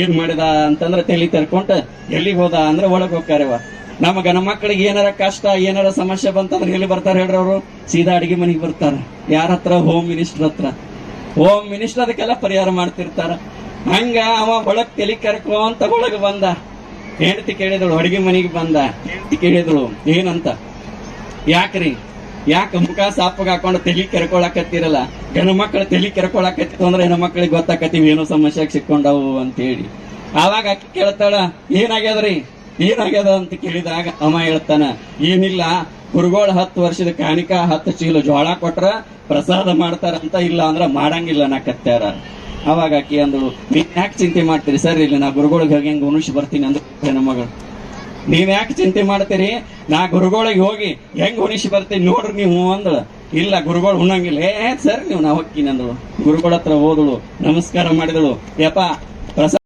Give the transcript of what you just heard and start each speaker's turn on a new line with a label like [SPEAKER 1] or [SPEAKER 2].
[SPEAKER 1] ಏನ್ ಮಾಡಿದ ಅಂತಂದ್ರ ತಲೆ ತೆರ್ಕೊಂಡ ಎಲ್ಲಿ ಹೋದ ಅಂದ್ರೆ ಒಳಗ್ ಹೋಗ್ತಾರೆ ನಮ್ಮ ಗಣ ಮಕ್ಕಳಿಗೆ ಏನಾರ ಕಷ್ಟ, ಏನಾರ ಸಮಸ್ಯೆ ಬಂತಂದ್ರೆ ಎಲ್ಲಿ ಬರ್ತಾರ ಹೇಳ್ರಿ ಅವರು? ಸೀದಾ ಅಡಿಗೆ ಮನೆಗೆ ಬರ್ತಾರ. ಯಾರ ಹತ್ರ? ಹೋಮ್ ಮಿನಿಸ್ಟರ್ ಹತ್ರ. ಹೋಮ್ ಮಿನಿಸ್ಟರ್ ಅದಕ್ಕೆಲ್ಲ ಪರಿಹಾರ ಮಾಡ್ತಿರ್ತಾರ. ಹಂಗ ಅವ ಒಳಗ್ ತಲೆ ಕರ್ಕೊಂತ ಒಳಗ್ ಬಂದ. ಹೆಂಡತಿ ಕೇಳಿದಳು, ಅಡಿಗೆ ಮನೆಗೆ ಬಂದ. ಹೆಂಡತಿ ಕೇಳಿದಳು, ಏನಂತ? ಯಾಕ್ರಿ? ಯಾಕ ಮುಖ ಸಾಪಗ ಹಾಕೊಂಡು ತಲಿ ಕೆರ್ಕೊಳಕತ್ತಿರಲ್ಲ? ಹೆಣ್ಣು ಮಕ್ಕಳು ತಲಿ ಕೆರ್ಕೊಳಕತ್ತಿತ್ತು ಅಂದ್ರೆ ಮಕ್ಕಳಿಗೆ ಗೊತ್ತಾಕತ್ತೀವಿ ಏನೋ ಸಮಸ್ಯೆಗೆ ಸಿಕ್ಕೊಂಡವು ಅಂತ ಹೇಳಿ ಆವಾಗ ಅಕ್ಕಿ ಕೇಳ್ತಾಳ, ಏನಾಗ್ಯದ್ರಿ? ಏನಾಗ್ಯದ? ಅಂತ ಕೇಳಿದಾಗ ಅಮ್ಮ ಹೇಳ್ತಾನ, ಏನಿಲ್ಲ, ಗುರುಗಳು ಹತ್ತು ವರ್ಷದ ಕಾಣಿಕ ಹತ್ತು ಚೀಲ ಜೋಳ ಕೊಟ್ರ ಪ್ರಸಾದ ಮಾಡ್ತಾರಂತ ಇಲ್ಲ ಅಂದ್ರ ಮಾಡಂಗಿಲ್ಲ ನಾ ಕತ್ತಾರ ಅವಾಗ ಅಕ್ಕಿ ಅಂದ್ರು ನೀನ್ ಯಾಕೆ ಚಿಂತೆ ಮಾಡ್ತೀರಿ? ಸರ್ ಇಲ್ಲಿ ನಾ ಗುರುಗಳಿಗೆ ಹೋಗಿ ಹೆಂಗ್ ಉಣಿಸಿ ಬರ್ತೀನಿ ಅಂದ್ರೆ ಹೆಣ್ಣು ಮಗಳು. ನೀವ್ ಯಾಕೆ ಚಿಂತೆ ಮಾಡ್ತೀರಿ? ನಾ ಗುರುಗಳಿಗೆ ಹೋಗಿ ಹೆಂಗ್ ಉಣಿಸಿ ಬರ್ತೀನಿ ನೋಡ್ರಿ ನೀವು ಅಂದಳು. ಇಲ್ಲ, ಗುರುಗಳು ಉಣ್ಣಂಗಿಲ್ಲ. ಏ, ಸರ್, ನೀವು ನಾ ಹೋಗ್ತೀನಿ ಅಂದಳು. ಗುರುಗಳ ಹತ್ರ ಹೋದಳು. ನಮಸ್ಕಾರ ಮಾಡಿದಳು. ಯಪ್ಪ ಪ್ರಸಾದ